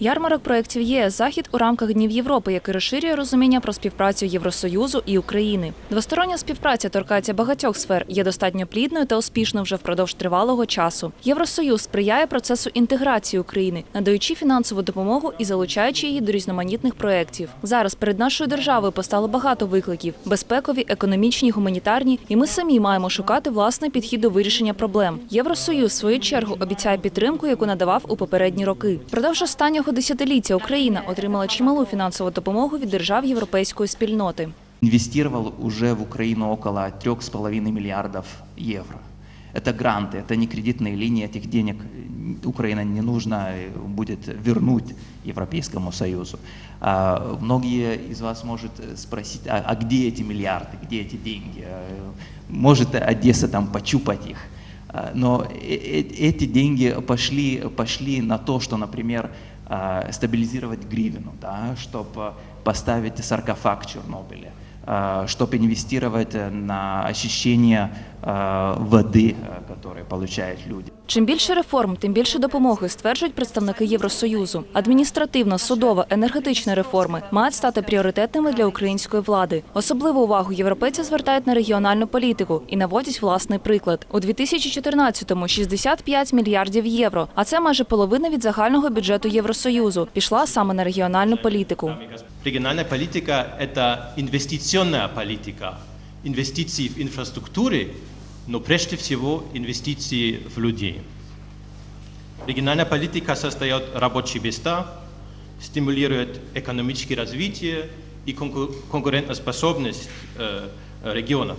Ярмарок проєктів ЄС захід у рамках Днів Європи, який розширює розуміння про співпрацю Євросоюзу і України. Двостороння співпраця торкається багатьох сфер, є достатньо плідною та успішною вже впродовж тривалого часу. Євросоюз сприяє процесу інтеграції України, надаючи фінансову допомогу і залучаючи її до різноманітних проєктів. Зараз перед нашою державою постало багато викликів: безпекові, економічні, гуманітарні, і ми самі маємо шукати власний підхід до вирішення проблем. Євросоюз в свою чергу обіцяє підтримку, яку надавав у попередні роки. Впродовж останнього десятиліття Україна отримала чималу фінансову допомогу від держав європейської спільноти. инвестировал уже в Украину около 3,5 миллиардов евро. Это гранты, это не кредитные линии, этих денег э, Украина не нужно э, будет вернуть Европейскому Союзу. А, Многие из вас может э, спросить, а, а где эти миллиарды, где эти деньги? Э, Может Одесса там почупать их? А, Но э- э- эти деньги пошли, пошли на то, что, например, а, стабилизировать гривну, да, чтобы поставить саркофаг в Чернобыле, чтобы инвестировать э, на очищение а, воды, а, люди. Чим більше реформ, тим більше допомоги, стверджують представники Євросоюзу. Адміністративна, судова, енергетична реформи мають стати пріоритетними для української влади. Особливу увагу європейці звертають на регіональну політику і наводять власний приклад. У 2014-му 65 мільярдів євро, а це майже половина від загального бюджету Євросоюзу, пішла саме на регіональну політику. Региональная политика – это инвестиционная политика. Инвестиции в инфраструктуры, но прежде всего инвестиции в людей. Региональная политика создает рабочие места, стимулирует экономическое развитие и конку- конкурентоспособность э, регионов.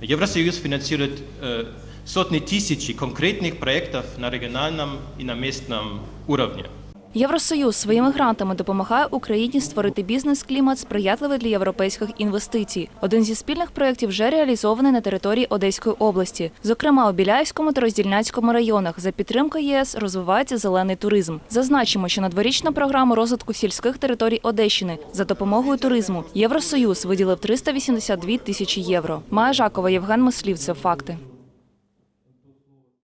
Евросоюз финансирует э, сотни тысяч конкретных проектов на региональном и на местном уровне. Євросоюз своїми грантами допомагає Україні створити бізнес-клімат, сприятливий для європейських інвестицій. Один зі спільних проєктів вже реалізований на території Одеської області. Зокрема, у Біляївському та Роздільнянському районах за підтримки єС розвивається зелений туризм. Зазначимо, що на дворічну програму розвитку сільських територій Одещини за допомогою туризму Євросоюз виділив 382 тисячі євро. Майя Жакова, Євген Мислів. Це факти.